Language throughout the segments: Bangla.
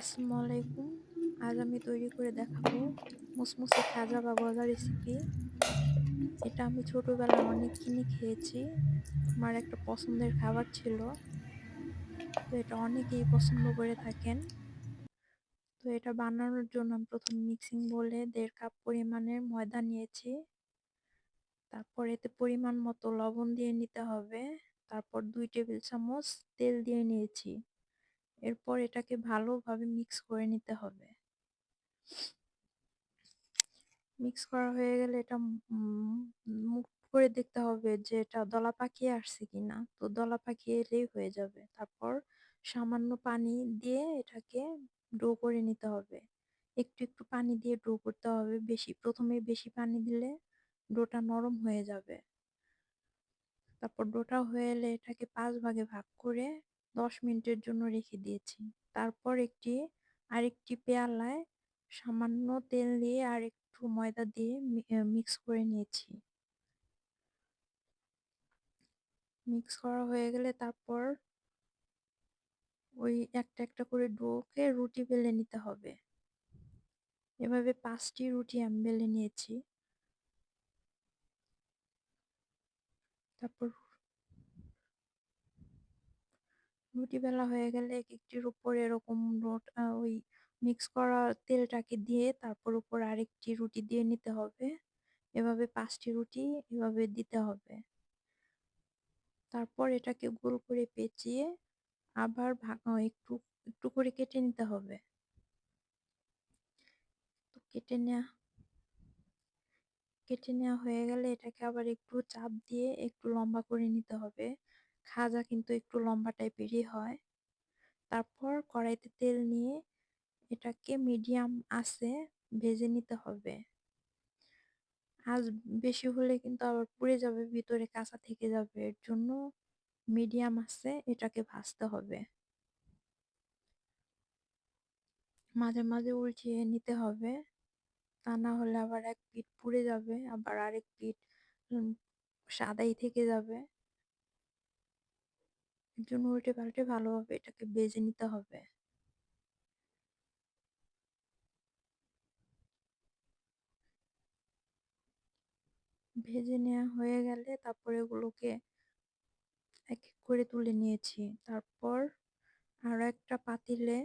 আসসালামু আলাইকুম আজ আমি তৈরি করে দেখাবো মুসমুসে খাজা বা গজা রেসিপি এটা আমি ছোটোবেলায় অনেক কিনে খেয়েছি। আমার একটা পছন্দের খাবার ছিল। তো এটা অনেকেই পছন্দ করে থাকেন। তো এটা বানানোর জন্য আমি প্রথম মিক্সিং বলে দেড় কাপ পরিমাণের ময়দা নিয়েছি। তারপর এতে পরিমাণ মতো লবণ দিয়ে নিতে হবে। তারপর দুই টেবিল চামচ তেল দিয়ে নিয়েছি। এরপর এটাকে ভালোভাবে মিক্স করে নিতে হবে। মিক্স করা হয়ে গেলে এটা মুখ করে দেখতে হবে যে এটা দলা পাকিয়ে আসছে কিনা। তো দলা পাকিয়ে এলেই হয়ে যাবে। তারপর সামান্য পানি দিয়ে এটাকে ডো করে নিতে হবে। একটু একটু পানি দিয়ে ডো করতে হবে। বেশি, প্রথমে বেশি পানি দিলে ডোটা নরম হয়ে যাবে। তারপর ডোটা হয়ে এলে এটাকে পাঁচ ভাগে ভাগ করে দশ মিনিটের জন্য রেখে দিয়েছি। তারপর একটি, আরেকটি পেয়ালায় সামান্য তেল দিয়ে আর একটু ময়দা দিয়ে মিক্স করে নিয়েছি। মিক্স করা হয়ে গেলে তারপর ওই একটা একটা করে ডোকে রুটি বেলে নিতে হবে। এভাবে পাঁচটি রুটি আমি বেলে নিয়েছি। তারপর রুটি বেলা হয়ে গেলে এক একটির উপর এরকম রোট ওই মিক্স করা তেলটাকে দিয়ে তারপর উপর আরেকটি রুটি দিয়ে নিতে হবে। এভাবে পাঁচটি রুটি এভাবে দিতে হবে। তারপর এটাকে গোল করে পেঁচিয়ে আবার একটু একটু করে কেটে নিতে হবে। তো কেটে নেওয়া কেটে নেওয়া হয়ে গেলে এটাকে আবার একটু চাপ দিয়ে একটু লম্বা করে নিতে হবে। খাজা কিন্তু একটু লম্বা টাইপেরই হয়। তারপর কড়াইতে তেল নিয়ে এটাকে মিডিয়াম আছে ভেজে নিতে হবে। আজ বেশি হলে কিন্তু আবার পুড়ে যাবে, ভিতরে কাঁচা থেকে যাবে। এর জন্য মিডিয়াম আছে এটাকে ভাজতে হবে। মাঝে মাঝে উল্টিয়ে নিতে হবে। তা না হলে আবার এক পিঠ পুড়ে যাবে, আবার আরেক পিঠ সাদাই থেকে যাবে। জন্য উল্টে পাল্টে ভালোভাবে এটাকে বেজে নিতে হবে। ভেজে নেওয়া হয়ে গেলে তারপরে এগুলোকে এক এক করে তুলে নিয়েছি। তারপর আরও একটা পাতিলে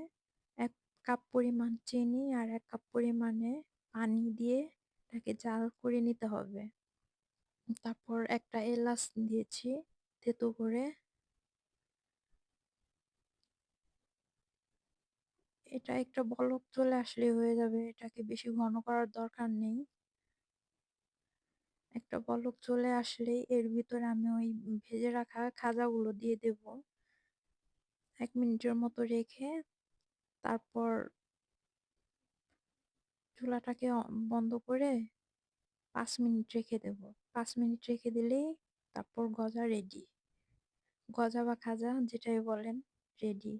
এক কাপ পরিমাণ চিনি আর এক কাপ পরিমাণে পানি দিয়ে এটাকে জাল করে নিতে হবে। তারপর একটা এলাচ দিয়েছি তেতো করে। এটা একটা বলক চলে আসলে হয়ে যাবে, এটাকে বেশি ঘন করার দরকার নেই। একটা বলক চলে আসলে এর ভিতরে আমি ওই ভেজে রাখা খাজাগুলো দিয়ে দেব। এক মিনিটের মতো রেখে তারপর চুলাটাকে বন্ধ করে পাঁচ মিনিট রেখে দেব। পাঁচ মিনিট রেখে দিলেই তারপর গজা রেডি গজা বা খাজা যেটাই বলেন রেডি